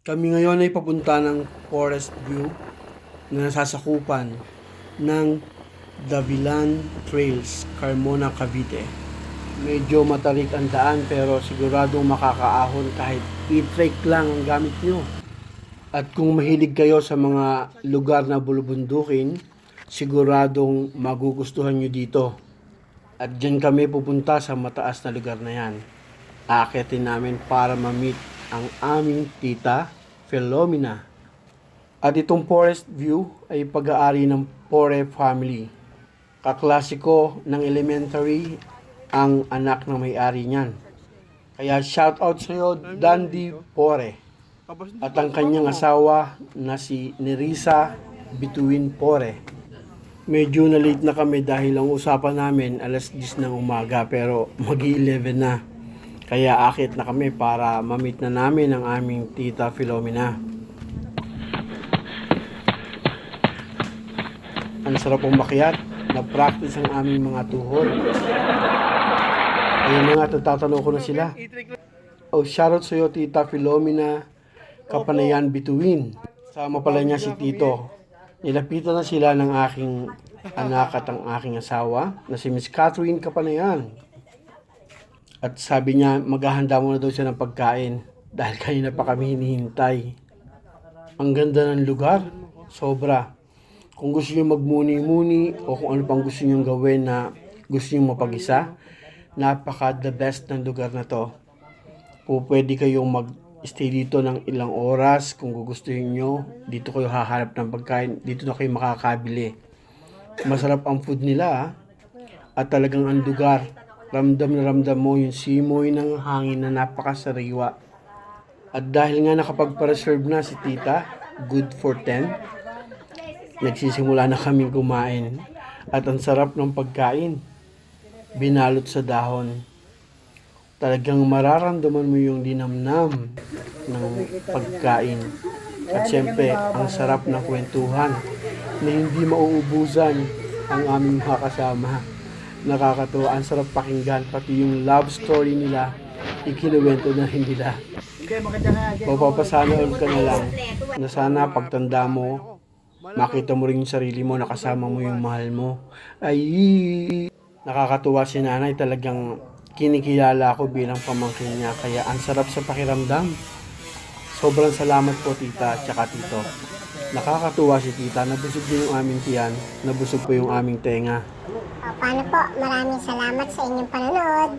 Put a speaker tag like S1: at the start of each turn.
S1: Kami ngayon ay papunta ng Forest View na nasasakupan ng Davilan Trails, Carmona, Cavite. Medyo matarik ang daan pero siguradong makakaahon kahit e-trek lang ang gamit nyo. At kung mahilig kayo sa mga lugar na bulubundukin, siguradong magugustuhan nyo dito. At dyan kami pupunta sa mataas na lugar na yan. Aakitin namin para ma-meet ang aming tita, Philomena. At itong forest view ay pag-aari ng Pore family. Kaklasiko ng elementary ang anak ng may-ari niyan. Kaya shout out sa iyo, Dandy Pore. At ang kanyang asawa na si Nerissa Bituin Pore. Medyo na late na kami dahil ang usapan namin alas 10 ng umaga pero magi 11 na. Kaya akit na kami para ma-meet na namin ang aming tita Philomena. Ang sarap umakyat. Na-practice ang aming mga tuhod. Ayun na nga, tatanong ko na sila. Oh, shoutout sa iyo, Tita Philomena Kapanayan Bituin. Sama pala niya si Tito. Nilapitan na sila ng aking anak at ang aking asawa na si Miss Catherine Kapanayan. At sabi niya, maghahanda muna daw siya ng pagkain dahil kanina pa kami hinihintay. Ang ganda ng lugar, sobra. Kung gusto niyo magmuni-muni o kung ano pang gusto niyo gawin na gusto niyo mapag-isa, napaka the best ng lugar na to. O pwede kayong mag-stay dito ng ilang oras kung gugustuhin nyo. Dito kayo hahanap ng pagkain. Dito na kayo makakabili. Masarap ang food nila ah. At talagang ang lugar. Ramdam na ramdam mo yung simoy ng hangin na napakasariwa. At dahil nga nakapagpa-reserve na si tita, good for 10, nagsisimula na kaming kumain. At ang sarap ng pagkain. Binalot sa dahon. Talagang mararamdaman mo yung dinamnam ng pagkain. At syempre, ang sarap ng kwentuhan na hindi mauubusan ang aming mga kasama. Nakakatuwa, ang sarap pakinggan, pati yung love story nila, ikinuwento na rin nila. Papapasana ulit ka na lang na sana pagtanda mo, makita mo rin yung sarili mo, nakasama mo yung mahal mo. Ay, nakakatuwa si nanay talagang kinikilala ako bilang pamangkin niya kaya ang sarap sa pakiramdam. Sobrang salamat po tita at tito. Nakakatuwa si tita, nabusog din yung aming tiyan, nabusog po yung aming tenga.
S2: Paano po? Maraming salamat sa inyong panonood.